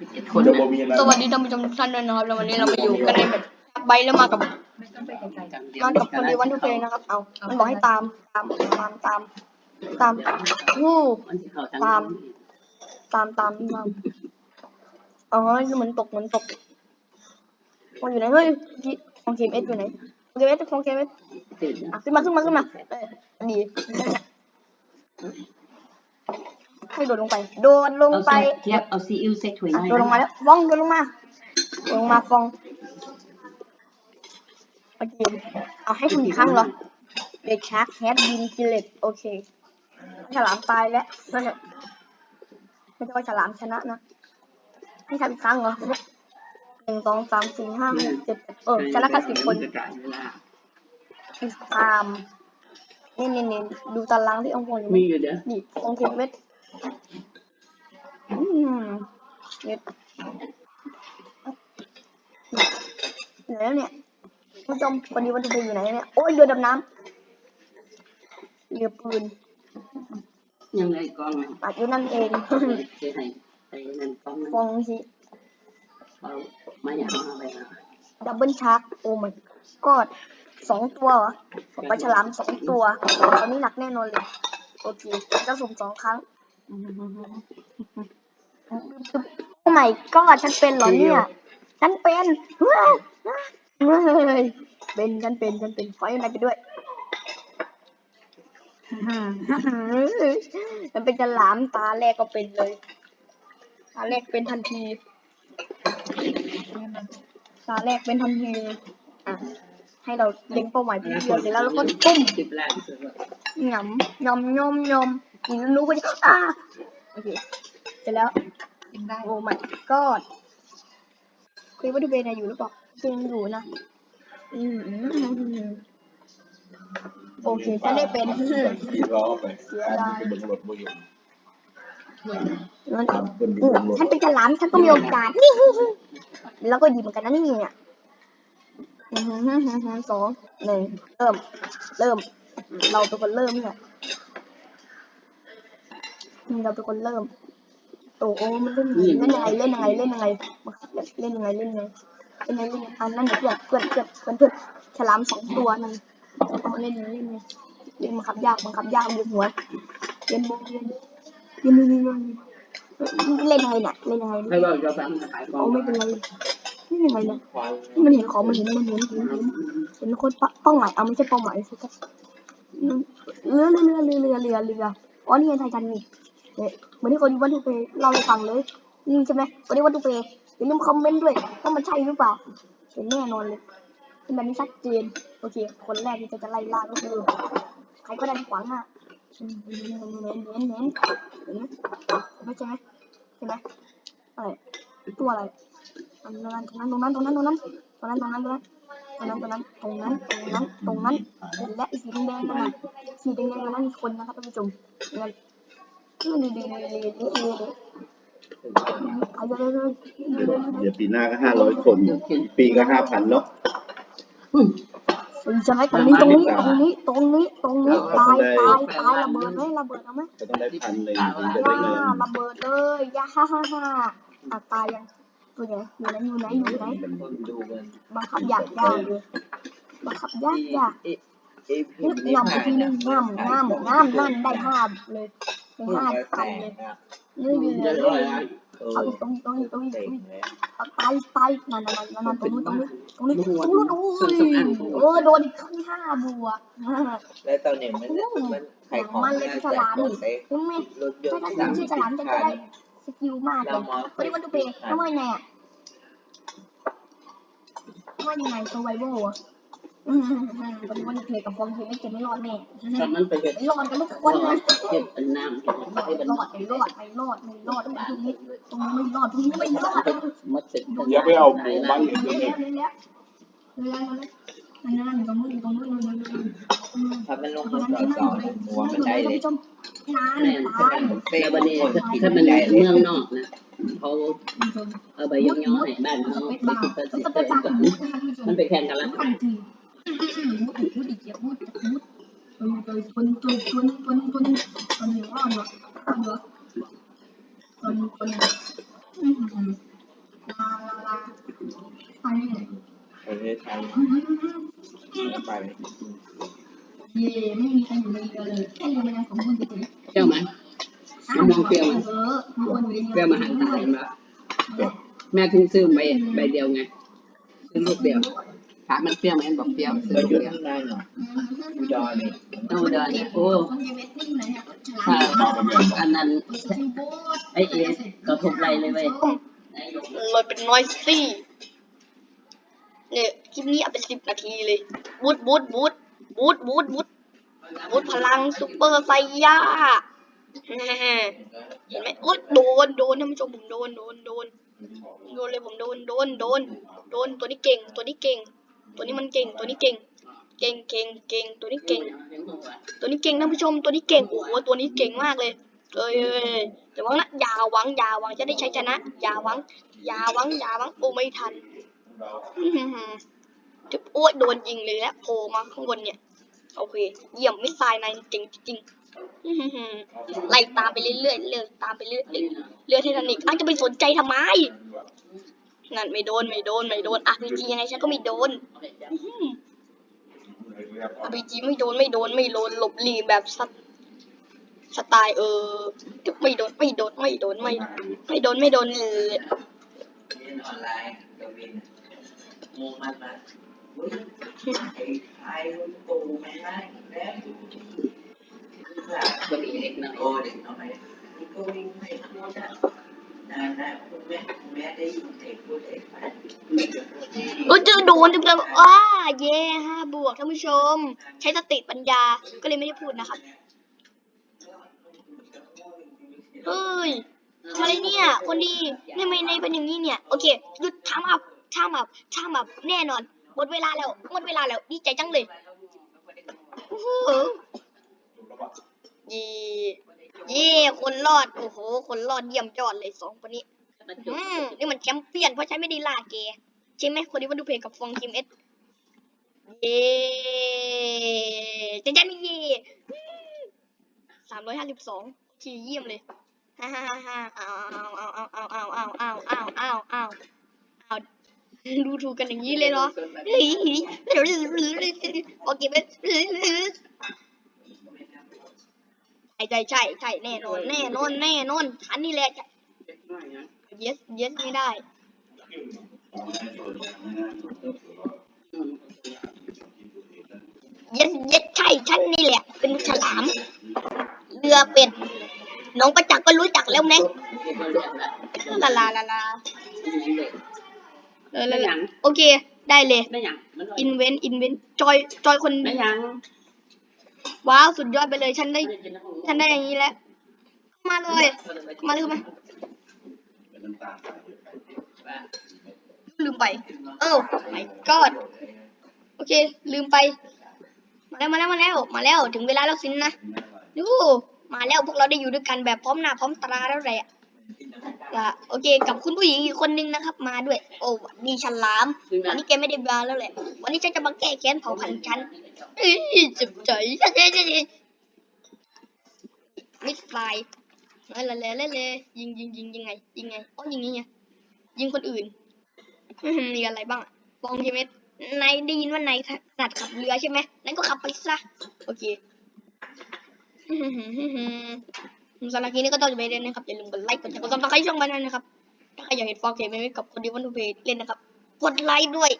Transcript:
สิบเอ็ดคนเดี๋ยวบ่มีอะไรสวัสดีท่านผู้ชมทุกท่านด้วยนะครับแล้ววันนี้เรามาอยู่กันในแบบใบแล้วมากับไม่ต้องไปไกลๆกันเดียวมากับคนดีวันทุกเพลงนะครับ เอามันบอกให้ตามตามตามตามตามฮู้มันสิเข้าทางตามตามตามตามอ๋อเหมือนตกเหมือนตกมันอยู่ไหนเฮ้ยที่ของเกมเอสอยู่ไหนของเกมเอสของเกมเอสตื่นอะขึ้นมาขึ้นมาขึ้นมาเออดี ให้โดดลงไป โดดลงเอาไป ใส่เทียบเอาซีอิ๊วใส่ถ้วยอะน้อยโดดลงมาแล้วฟ้องโดดลงมาโดดลงมาฟองโอเคเอาให้คุณอีกครั้งเหรอเด็กชักแฮดบินกิเลตโอเค ฉลามตายแล้วไม่ใช่ไม่ใช่ว่าฉลามชนะนะให้ทำอีกครั้งเหรอหนึ่งสองสามสี่ห้าหกเจ็ดแปดเออชนะกันสิบคนจะกลายเวลาตามนี่นี่นี่ดูตารางที่องค์พลอยู่มีอยู่เด้อนี่องค์เทมเวทอืม เวทเหลือแล้วเนี่ยคุณผู้ชมวันนี้วันที่ไปอยู่ไหนเนี่ยโอ้ยเรือดำน้ำเรือปืนยังไงกองปัดอยู่นั่นเองเสียให้ไอ้นั่นกองฟองสิเอามาอย่างมาไปนะดับเบิลชาร์กโอ้มันก็สองตัวเหรอปลาฉลามสองตัว ตอนนี้หนักแน่นอนเลย โอเคจะสุ่มสองครั้ง โอ้ไม่ก็ฉันเป็นเหรอเนี่ย ฉันเป็นเฮ้ยเฮ้ยเป็นฉันเป็นฉันเป็นขอให้นายไปด้วยมันเป็นฉลามตาแรกก็เป็นเลยตาแรกเป็นทันทีตาแรกเป็นทันทีเลยอะ ให้เราเล็งเป้าหมายที่เดียวเสร็จแล้วเราก็ตุ้มสิบล้านเสือหงำยำยำยำกินรู้ก็จะอ่าโอเคเสร็จแล้วกินได้โอ้ my god คุยว่าดูเบนอยู่หรือเปล่ายังอยู่นะอืมอืมอืมโอเคฉันได้เป็นขี่ล้อไปเสียดายเบิ่งรถบ่อยู่งั้นเพิ่นอืเบิ่มงรถฉันเป็นฉลามฉันก็มีโอกาสนี่แล้วก็ดีเหมือนกันนะนี่เนี่ย สองหนึ่งเริ่ม เริ่ม เราเป็นคนเริ่มเนี่ยอืมเราเป็นคนเริ่มโอ้โอ้มันเล่นเล่นยังไงเล่นยังไงเล่นยังไงเล่นยังไงเล่นยังไงเล่นยังไงเล่นยังไงอันนั้นเพื่อนเพื่อนเพื่อนเพื่อนเพื่อนฉลามสองตัวนั่นเอาเล่นยังไงเล่นยังไงเล่นบังคับยากบังคับยากเวียนหัวเวียนโมเวียนเวียนเวียนเวียนเวียนเล่นยังไงเนี่ยเล่นยังไงให้เราจะฟังขายกองโอ้ไม่เป็นไรเล่ นี่ยังไงเนี่ยมันเห็นของมันเห็นมันเห็นเห็นเห็นเห็นคนเป้าหมายเอาไม่ใช่เป้าหมายสิครับเรือเรือเรือเรือเรือเรืออ๋อนี่ไงไททันนี่เนี่ยเหมือนที่คนวันทุเพเล่าให้ฟังเลยนี่ใช่ไหมวันนี้วันทุเพอย่าลืมคอมเมนต์ด้วยว่ามันใช่หรือเปล่าเห็นแน่นอนเลยเป็นแบบนี้ชัดเจนโอเค คนแรกที่จะจะไล่ล่าก็คือใครก็ได้ที่ขวางหน้าเน้นเน้นเน้นเน้นเน้นเห็นไหมไม่ใช่ไหมใช่ไหมอะไรตัวอะไร ตรงนั้นตรงนั้นตรงนั้นตรงนั้นตรงนั้นตรงนั้นตรงนั้นตรงนั้นตรงนั้นตรงนั้นตรงนั้นตรงนั้นตรงนั้นและสีแดงนั่นสีแดงนั่นนั่นคนนะครับท่านผู้ชมนั่นนี่ดีดีดีดีดีเอาเลยเลยเดี๋ยวปีหน้าก็ห้าร้อยคน ปีก็ห้าพันเนาะใช่ไหมตรงนี้ตรงนี้ตรงนี้ตรงนี้ตรงนี้ตายตายตายระเบิดไหมระเบิดเอาไหมก็ต้องได้พันเลยถึงจะได้ย่าระเบิดเลยย่าฮ่าฮ่าฮ่าตายยัง ตัวใหญ่อยู่ไหนอยู่ไหนอยู่ไหนคนดูกันบังคับยากยากเลยบังคับยากยากนึกงำไปทีนึงงำงำงำนั่นได้ห้าเลยได้ห้าพันเลยนี่ยืนจะเลยร้อยล้านเอาอีกตรงนี้ตรงนี้ตรงนี้ตรงนี้เอาตายตายนั่นนั่นนั่นนั่นตรงนี้ตรงนี้ตรงนี้ตรงนู้นโอ้ยเออโดนอีกข้างห้าบวกแล้วตอนนี้มันมันขายของมันเลยฉลามหมอีดกเลยใช่ไหมรถยนถ้าต์ถ้าชื่อฉลามจะจะได้ สกิลมากเลยวันนี้วันดูเปย์ทำไงอะว่ายังไง survival อะอืมวันนี้วันดูเปย์กับฟองเทไม่เก็บไม่รอดแน่ตอนนั้นไปเห็ดไม่รอดกันทุกคนนะเห็ดเป็นน้ำเห็ดไม่ให้เป็นรอดไม่รอดไม่รอดไม่รอดตรงนี้ตรงนี้ไม่รอดตรงนี้ไม่รอดมัดเสร็จอย่าไปเอาหมูมาอีกเลี้เลยยเมันนั่นมันก็มืดนก็มืดมันมันมันถ้ามันลงคนต่อสองหัวมันได้เลยนานตายแต่วันนี้ถ้ามันเมืองนอกนะเขาเอาใบย่อให้บ้านเขาไปติดเปิดติดเปิมันไปแข่งกันแล้วมุดมุดอีกเยอะมุดมุดมันไปคนตัวคนคนคนคนเยอะอ่อนวะคนเยอะคนคนลาลาลาไปไหนไปเฮ็ดทาง ไปเย่ไม่มีใครอยู่ในเรือเลยแค่เรือมันยังสมบูรณ์อยู่เลยเปรี้ยวไหมมะม่วงเปรี้ยวไหมเออมีคนอยู่ในเรือเปรี้ยวมาหันตาเห็นปะแม่ถึงซื้อใบใบเดียวไงซื้อลูกเดียวถามมันเปรี้ยวไหมบอกเปรี้ยวซื้อเราลูกอยู่เดียวข้างในเนาะอุดรนี่ต้องอุดรเนี่ยโอ้คนเยเม็ดนิ่งเลยเนี่ยฉลาถ้ามอันนั้นไอเอสก็ทุบไรเลยเว้ยเลยเป็นน้อยซี่ เนี่ยคลิปนี้เอาไปสิบนาทีเลยบูทบูทบูทบูทบูทบูทบูทพลังซุปเปอร์ไซย่าเห็นไหมโอ๊ยโดนโดนท่านผู้ชมผมโดนโดนโดนโดนเลยผมโดนโดนโดนโดนตัวนี้เก่ง ตัวนี้เก่ง ตัวนี้มันเก่ง ตัวนี้เก่ง เก่งเก่งเก่งตัวนี้เก่ง ตัวนี้เก่งท่านผู้ชมตัวนี้เก่งโอ้โหตัวนี้เก่งมากเลยเอ้ยเอ้ยเอ้ยอย่าหวังนะอย่าหวังอย่าหวังจะได้ใช้ชนะอย่าหวังอย่าหวังอย่าหวังโอ้ไม่ทัน จุ๊บโอ้ยโดนยิงเลยแล้วโผล่มาข้างบนเนี่ย โอเค เยี่ยมมิสไซล์นายเก่งจริงไล่ตามไปเรื่อยๆเลยตามไปเรื่อยๆเรือไททานิกอ้าวจะไปสนใจทำไม นั่นไม่โดนไม่โดนไม่โดนอะจริงยังไงฉันก็ไม่โดนอาบีจีไม่โดนไม่โดนไม่โดนหลบหลีแบบสไตสไตล์เออไม่โดนไม่โดนไม่โดนไม่ไม่โดนไม่โดนเลย เรียนออนไลน์กับวิน งงมากมากไอ้ไอ้ตูไม่ได้แล้วก็มีเล็กน้อยโอ้เด็กน้อยนี่ก็วิ่งไม่พูดนะนะนะคุณแม่คุณแม่ได้ยินเด็กพูดเด็กไปเออเจอโดนเต็มๆอ้าเย่ห้าบวกท่านผู้ชม ใช้สติปัญญาก็เลยไม่ได้พูดนะครับเฮ้ยทำอะไรเนี่ย คนดีทำไมในเป็นอย่างนี้เนี่ย โอเค หยุดทำอับ ทำอับทำอับแน่นอน หมดเวลาแล้ว หมดเวลาแล้ว ดีใจจังเลยโอ้โหเย่เย่คนรอด โอ้โห คนรอดเยี่ยมยอดเลยสองคนนี้ อืมนี่มันแชมเปี้ยน เพราะฉันไม่ได้ล่าแกใช่ไหมคนที่มาดูเพลงกับฟองทีมเอสเย่จะยันเย่สามร้อยห้าสิบสองทีเยี่ยมเลยฮ่าฮ่าฮ่าฮ่าเอาเอาเอาเอาเอาเอาเอาเอาเอาเอาเอา ดูถูกกันอย่างนี้เลยเหรอโอเคไหมใช่ใช่ใช่ใช่แน่นอนแน่นอนแน่นอนฉันนี่แหละ yes yes ไม่ได้ yes yes ใช่ฉันนี่แหละ เป็นฉลาม เรือเป็ดน้องประจักษ์ก็รู้จักแล้วไหมลาลาลาลา เออได้ลาหลายังโอเค ได้เลย ได้หยังมันอินเวนอินเวนจอย จอยคน ได้หยังว้าว สุดยอดไปเลย ฉันได้ ฉันได้อย่างนี้แล้ว มาเลย มาเลยมาลืมไป เออ my god โอเค ลืมไป มาแล้ว มาแล้ว มาแล้ว มาแล้ว ถึงเวลาแล้วสินนะ ดู มาแล้วพวกเราได้อยู่ด้วยกันแบบพร้อมหน้าพร้อมตาแล้วแหละ ล่ะโอเค กับคุณผู้หญิงอีกคนนึงนะครับ มาด้วย โอ้ดีฉลาม วันนี้แกไม่ได้มาแล้วแหละ วันนี้ฉันจะมาแก้แค้นเผ่าพันธุ์ฉันเอ้ยเจ็บใจมิสไฟเล่นเลยเล่นเลยยิงยิงยิงยิงไง ยิงไงอ๋อยิงนี้ไงยิงคนอื่นมีอะไรบ้างอะฟองใช่ไหมนายได้ยินว่านายถนัดขับเรือใช่ไหมนั่นก็ขับไปซะ โอเค สำหรับคลิปนี้ก็ต้องไปเล่นนะครับอย่าลืมกดไลค์กดแชร์กดซับสไครต์ช่องบ้านนะครับถ้าใครอยากเห็นฟองเกมไม่กับคนดีวันทูเพจเล่นนะครับกดไลค์ด้วย